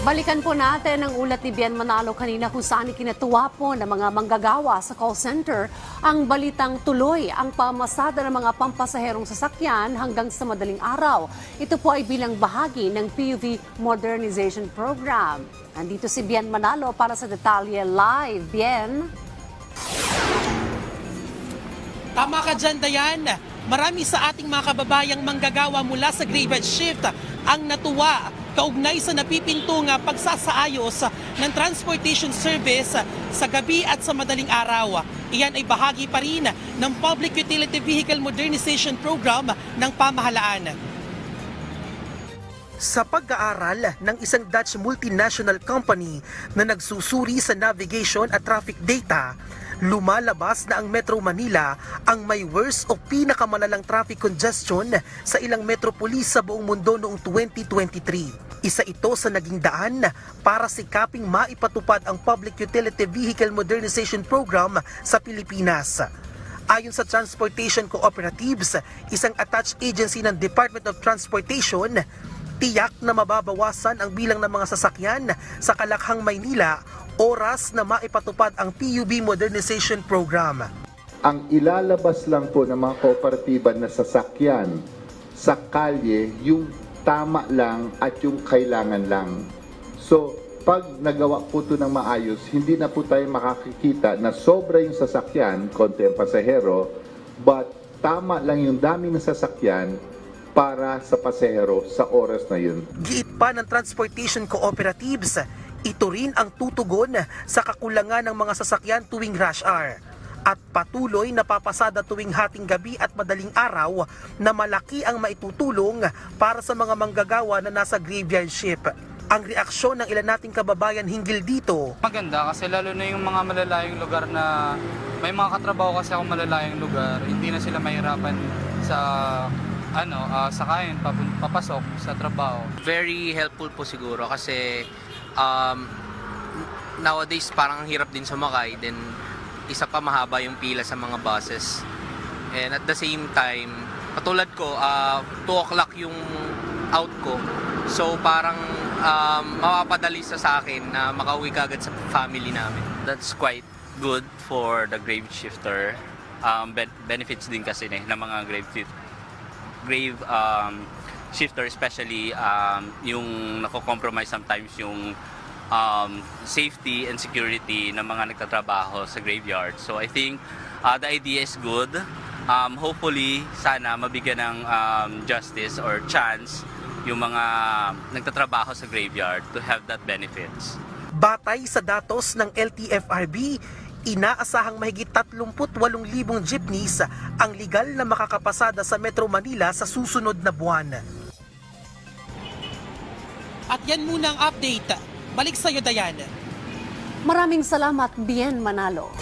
Balikan po natin ang ulat ni Bien Manalo kanina kung saan ikinatuwa po ng mga manggagawa sa call center ang balitang tuloy ang pamasada ng mga pampasaherong sasakyan hanggang sa madaling araw. Ito po ay bilang bahagi ng PUV Modernization Program. Nandito si Bien Manalo para sa detalye live. Bien? Tama ka dyan, Dayan. Marami sa ating mga kababayang manggagawa mula sa graveyard shift ang natuwa kaugnay sa napipintong pagsasaayos ng transportation service sa gabi at sa madaling araw. Iyan ay bahagi pa rin ng Public Utility Vehicle Modernization Program ng pamahalaan. Sa pag-aaral ng isang Dutch multinational company na nagsusuri sa navigation at traffic data, lumalabas na ang Metro Manila ang may worst o pinakamalalang traffic congestion sa ilang metropolis sa buong mundo noong 2023. Isa ito sa naging daan para sikaping maipatupad ang Public Utility Vehicle Modernization Program sa Pilipinas. Ayon sa Transportation Cooperatives, isang attached agency ng Department of Transportation, tiyak na mababawasan ang bilang ng mga sasakyan sa Kalakhang, Maynila oras na maipatupad ang PUB Modernization Program. ang ilalabas lang po ng mga kooperatiba na sasakyan sa kalye yung tama lang at yung kailangan lang. So, pag nagawa po ito ng maayos, hindi na po tayo makakikita na sobra yung sasakyan, konti ang pasahero, but tama lang yung dami ng sasakyan para sa pasahero sa oras na yun. Giit pa ng Transportation Cooperatives, ito rin ang tutugon sa kakulangan ng mga sasakyan tuwing rush hour at patuloy na papasada tuwing hating gabi at madaling araw na malaki ang maitutulong para sa mga manggagawa na nasa graveyard ship. Ang reaksyon ng ilan nating kababayan hinggil dito, Maganda kasi lalo na yung mga malalayong lugar na may mga katrabaho kasi ako malalayong lugar, hindi na sila mahirapan sa ano, sakayin papun- papasok sa trabaho. very helpful po siguro kasi um, nowadays parang ang hirap din sumakay. Then isa pa mahaba yung pila sa mga buses. And at the same time katulad ko uh, 2 o'clock yung out ko. So parang um, mapapadali sa akin na makauwi kagad sa family namin. That's quite good for the grave shifter. Um, ben- benefits din kasi eh, ng mga grave grave um, shifter especially um, yung nako-compromise sometimes yung um, safety and security ng mga nagtatrabaho sa graveyard. So I think uh, the idea is good. Um, hopefully, sana mabigyan ng um, justice or chance yung mga nagtatrabaho sa graveyard to have that benefits. batay sa datos ng LTFRB, inaasahang mahigit 38,000 jeepneys ang legal na makakapasada sa Metro Manila sa susunod na buwan. At yan muna ang update. Balik sa iyo, Dayan. Maraming salamat, Bien Manalo.